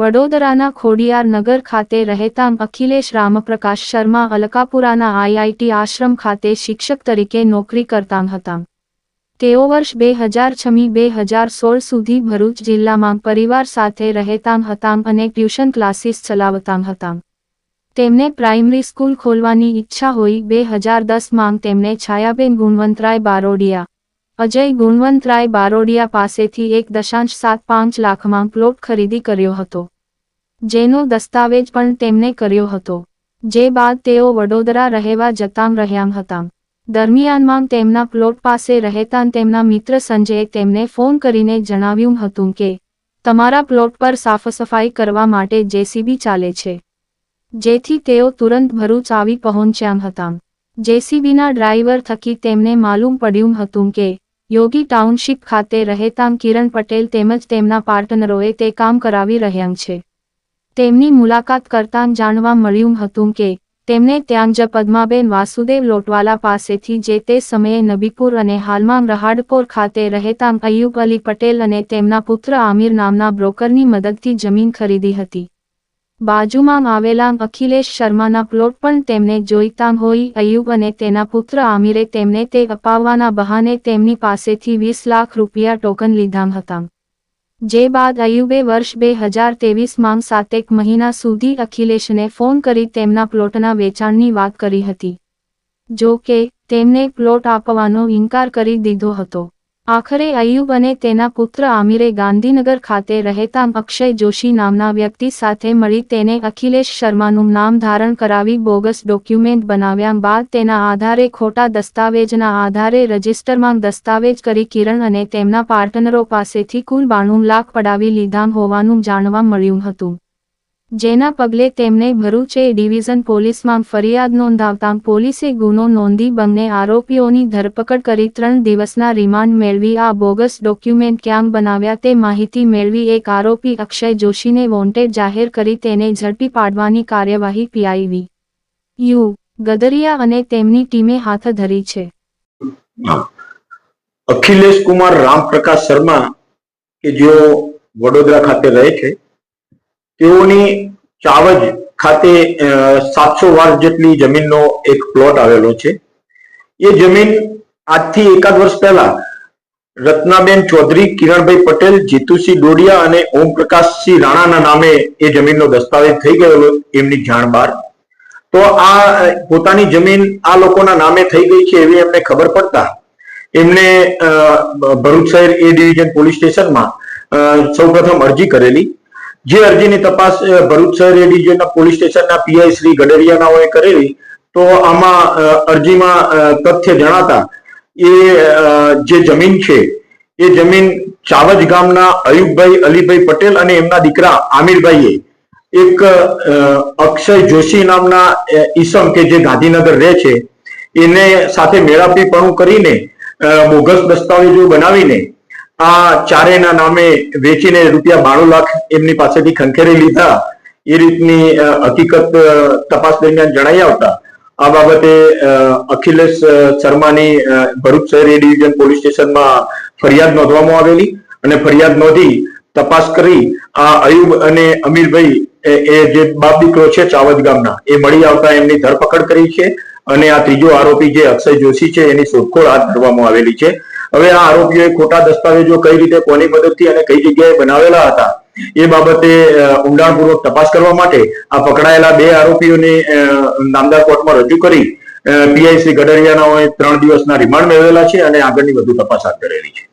વડોદરાના ખોડિયાર નગર ખાતે રહેતા અખિલેશ રામપ્રકાશ શર્મા અલકાપુરાના આઈઆઈટી આશ્રમ ખાતે શિક્ષક તરીકે નોકરી કરતા હતા. તેઓ વર્ષ બે હજાર છમી બે હજાર સોળ સુધી ભરૂચ જિલ્લામાં પરિવાર સાથે રહેતા હતા અને ટ્યુશન ક્લાસીસ ચલાવતા હતા. તેમને પ્રાઇમરી સ્કૂલ ખોલવાની ઈચ્છા હોઈ બે હજાર દસમાં તેમને છાયાબેન ગુણવંતરાય બારોડિયા અજય ગુણવંતરાય બારોડિયા પાસેથી એક દશાંશ સાત પાંચ લાખમાં પ્લોટ ખરીદી કર્યો હતો. જેનો દસ્તાવેજ પણ તેમને કર્યો હતો. જે બાદ તેઓ વડોદરા રહેવા જતાં રહ્યા હતા. દરમિયાનમાં તેમના પ્લોટ પાસે રહેતા તેમના મિત્ર સંજયે તેમને ફોન કરીને જણાવ્યું હતું કે, તમારા પ્લોટ પર સાફસફાઈ કરવા માટે જેસીબી ચાલે છે. જેથી તેઓ તુરંત ભરૂચ આવી પહોંચ્યા હતા. જેસીબીના ડ્રાઈવર થકી તેમને માલુમ પડ્યું હતું કે યોગી ટાઉનશીપ ખાતે રહેતા કિરણ પટેલ તેમજ તેમના પાર્ટનરોએ તે કામ કરાવી રહ્યા છે. તેમની મુલાકાત કરતાં જાણવા મળ્યું હતું કે, તેમને ત્યાં જ પદ્માબેન વાસુદેવ લોટવાલા પાસેથી જે તે સમયે નબીપુર અને હાલમાં રહાડપોર ખાતે રહેતા અયુબ અલી પટેલ અને તેમના પુત્ર આમિર નામના બ્રોકરની મદદથી જમીન ખરીદી હતી. બાજુમાં આવેલા અખિલેશ શર્માના પ્લોટ પણ તેમને જોઈતા હોઈ અયુબ અને તેના પુત્ર આમિરે તેમને તે અપાવવાના બહાને તેમની પાસેથી વીસ લાખ રૂપિયા ટોકન લીધા હતા. જે બાદ અયુબે વર્ષ બે હજાર તેવીસમાં સાતેક મહિના સુધી અખિલેશને ફોન કરી તેમના પ્લોટના વેચાણની વાત કરી હતી. જો કે, તેમને પ્લોટ આપવાનો ઇનકાર કરી દીધો હતો. આખરે અયુબ અને તેના પુત્ર આમિરે ગાંધીનગર ખાતે રહેતા અક્ષય જોશી નામના વ્યક્તિ સાથે મળી તેને અખિલેશ શર્માનું નામ ધારણ કરાવી બોગસ ડોક્યુમેન્ટ બનાવ્યા બાદ તેના આધારે ખોટા દસ્તાવેજના આધારે રજિસ્ટરમાં દસ્તાવેજ કરી કિરણ અને તેમના પાર્ટનરો પાસેથી કુલ બાણું લાખ પડાવી લીધા હોવાનું જાણવા મળ્યું હતું. જેના પગલે તેમને ભરૂચ ડિવિઝન પોલીસમાં ફરિયાદ નોંધાવતા પોલીસે ગુનો નોંધી બંને આરોપીઓની ધરપકડ કરી ત્રણ દિવસના રિમાન્ડ મેળવી. આ બોગસ ડોક્યુમેન્ટ ક્યાં બનાવ્યા તે માહિતી મેળવી. એક આરોપી અક્ષય જોશીને વોન્ટેડ જાહેર કરી તેને ઝડપી પાડવાની કાર્યવાહી પીઆઈવી. યુ. ગદરિયા અને તેમની ટીમે હાથ ધરી છે. અખિલેશ કુમાર રામપ્રકાશ શર્મા, કે જેઓ વડોદરા ખાતે રહે છે તેઓની ચાવજ ખાતે સાતસો વાર જેટલી જમીનનો એક પ્લોટ આવેલો છે. એ જમીન આજથી એકાદ વર્ષ પહેલા રત્નાબેન ચૌધરી, કિરણભાઈ પટેલ, જીતુસિંહ ડોડિયા અને ઓમપ્રકાશસિંહ રાણાના નામે એ જમીનનો દસ્તાવેજ થઈ ગયેલો, એમની જાણ બહાર. તો આ પોતાની જમીન આ લોકોના નામે થઈ ગઈ છે એવી એમને ખબર પડતા એમને ભરૂચ શહેર એ ડિવિઝન પોલીસ સ્ટેશનમાં સૌપ્રથમ અરજી કરેલી. જે અરજીની તપાસ ભરૂચ શહેર એ ડિવિઝનના પોલીસ સ્ટેશનના પીઆઈ શ્રી ગડરિયાનાઓએ કરેલી, તો આમાં અરજીમાં તથ્ય જણાતા એ જે જમીન છે, એ જમીન ચાવજ ગામના અયુબભાઈ અલીભાઈ પટેલ અને એમના દીકરા આમિરભાઈએ એક અક્ષય જોશી નામના ઈસમ કે જે ગાંધીનગર રહે છે, એને સાથે મેળાપીપણું કરીને બોગસ દસ્તાવેજો બનાવીને આ ચારેના નામે વેચીને રૂપિયા બાણું લાખ એમની પાસેથી ખંખેરી લીધા. એ રીતની હકીકત તપાસ દરમિયાન જણાઈ આવતા. આ બાબતે અખિલેશ શર્માની ભરૂચ શહેર એ ડિવિઝન પોલીસ સ્ટેશનમાં ફરિયાદ નોંધવામાં આવેલી અને ફરિયાદ નોંધી તપાસ કરી આ અયુબ અને અમીરભાઈ એ જે બાપ દીકરો છે ચાવદ ગામના, એ મળી આવતા એમની ધરપકડ કરી છે અને આ ત્રીજો આરોપી જે અક્ષય જોશી છે એની શોધખોળ હાથ ધરવામાં આવેલી છે. હવે આ આરોપીઓએ ખોટા દસ્તાવેજો કઈ રીતે, કોની મદદથી અને કઈ જગ્યાએ બનાવેલા હતા, એ બાબતે ઊંડાણપૂર્વક તપાસ કરવા માટે આ પકડાયેલા બે આરોપીઓને નામદાર કોર્ટમાં રજૂ કરી પીઆઈસી ગડરિયાનાઓએ ત્રણ દિવસના રિમાન્ડ મેળવેલા છે અને આગળની વધુ તપાસ હાથ ધરેલી છે.